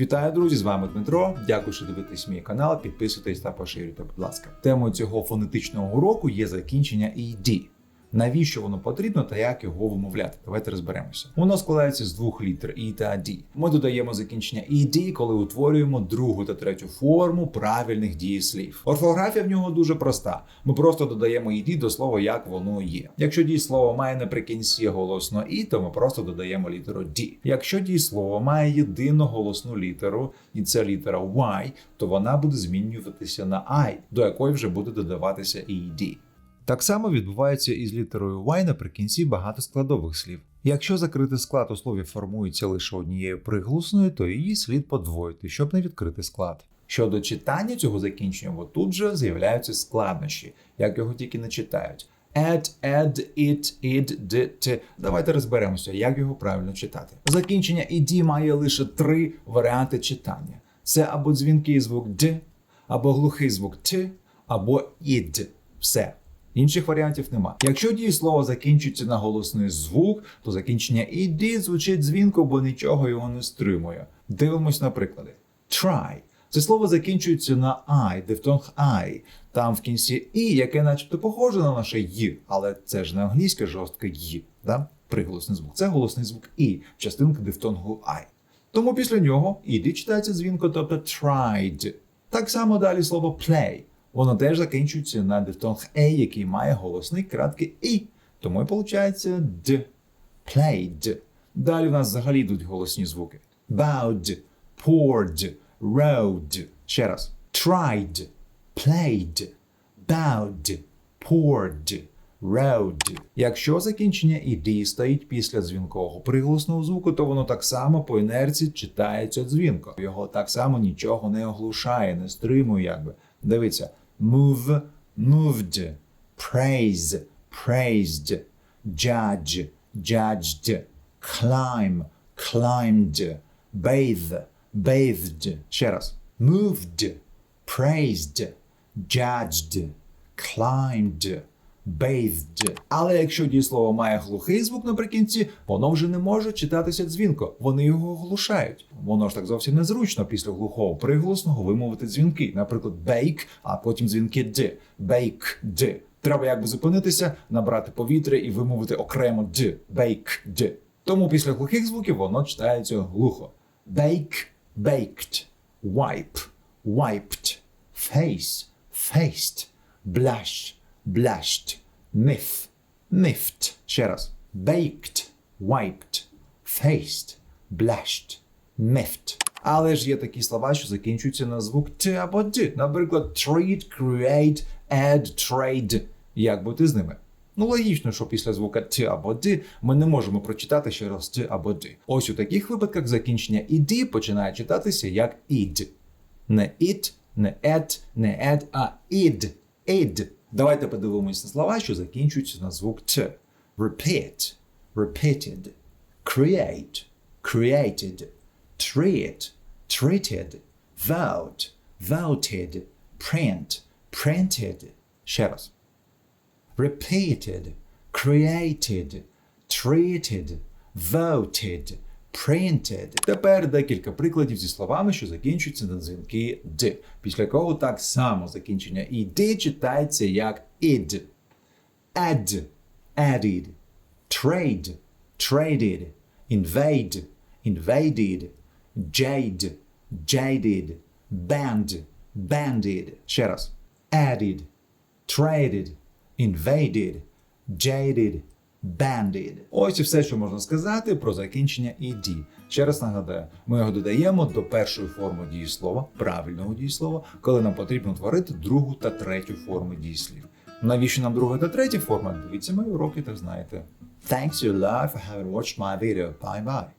Вітаю, друзі! З вами Дмитро. Дякую, що дивитесь мій канал. Підписуйтесь та поширюйте, будь ласка. Темою цього фонетичного уроку є закінчення ED. Навіщо воно потрібно та як його вимовляти? Давайте розберемося. Воно складається з двох літер І та D. Ми додаємо закінчення ED, коли утворюємо другу та третю форму правильних дієслів. Орфографія в нього дуже проста. Ми просто додаємо ED до слова, як воно є. Якщо дієслово має наприкінці голосно І, то ми просто додаємо літеру D. Якщо дієслово має єдину голосну літеру, і це літера Y, то вона буде змінюватися на I, до якої вже буде додаватися ED. Так само відбувається і з літерою Y наприкінці багатоскладових слів. Якщо закритий склад у слові формується лише однією приголосною, то її слід подвоїти, щоб не відкрити склад. Щодо читання цього закінчення, от тут же з'являються складнощі, як його тільки не читають. Add, add, it, id, d, t. Давайте розберемося, як його правильно читати. Закінчення id має лише три варіанти читання: це або дзвінкий звук d, або глухий звук t, або id. Все. Інших варіантів нема. Якщо дієслово закінчується на голосний звук, то закінчення «ed» звучить дзвінко, бо нічого його не стримує. Дивимось на приклади. Try. Це слово закінчується на I, дифтонг I. Там в кінці і, яке начебто похоже на наше «й», але це ж не англійське жорстке «й», да? приголосний звук. Це голосний звук І, частинка дифтонгу I. Тому після нього «ed» читається дзвінко, тобто tried. Так само далі слово play. Воно теж закінчується на дифтонг «е», який має голосний краткий і. Тому і виходить д. Played. Далі у нас взагалі йдуть голосні звуки. Bowed, poured, rode. Ще раз. Tried, played, bowed, poured, rode. Якщо закінчення «ed» стоїть після дзвінкового приголосного звуку, то воно так само по інерції читається дзвінко. Його так само нічого не оглушає, не стримує, якби. Дивіться. Move, moved, praise, praised, judge, judged, climb, climbed, bathe, bathed. Ще раз. Moved, praised, judged, climbed, bathed. Але якщо дієслово має глухий звук наприкінці, воно вже не може читатися дзвінко. Вони його оглушають. Воно ж так зовсім незручно після глухого приголосного вимовити дзвінки. Наприклад, bake, а потім дзвінки d. Bake, d. Треба якби зупинитися, набрати повітря і вимовити окремо d. Bake, d. Тому після глухих звуків воно читається глухо. Bake, baked, wipe, wiped, face, faced, blush, blushed, miff, miffed. Ще раз. Baked, wiped, faced, blushed, miffed. Але ж є такі слова, що закінчуються на звук Т або Д. Наприклад, treat, create, add, trade. Як бути з ними? Ну, логічно, що після звука Т або Д ми не можемо прочитати ще раз Т або Д. Ось у таких випадках закінчення «ід» починає читатися як «ід». Не «it», не «at», не «ed», а «id». «id». Давайте подивимося на слова, що закінчуються на звук Т. Repeat, repeated, create, created, treat, treated, vote, voted, print, printed. Ще раз. Repeated, created, treated, voted, Printed. Тепер декілька прикладів зі словами, що закінчуються на дзвінки «д», після кого так само закінчення «ід» читається як «id». Add, added, trade, traded, invade, invaded, jade, jaded, band, banded. Ще раз. Added, traded, invaded, jaded, banded. Ось і все, що можна сказати про закінчення «ed». Ще раз нагадаю, ми його додаємо до першої форми дієслова, правильного дієслова, коли нам потрібно творити другу та третю форми дієслів. Навіщо нам друга та третя форма? Дивіться мої уроки, так знаєте. Thanks you love for having watched my video. Bye bye.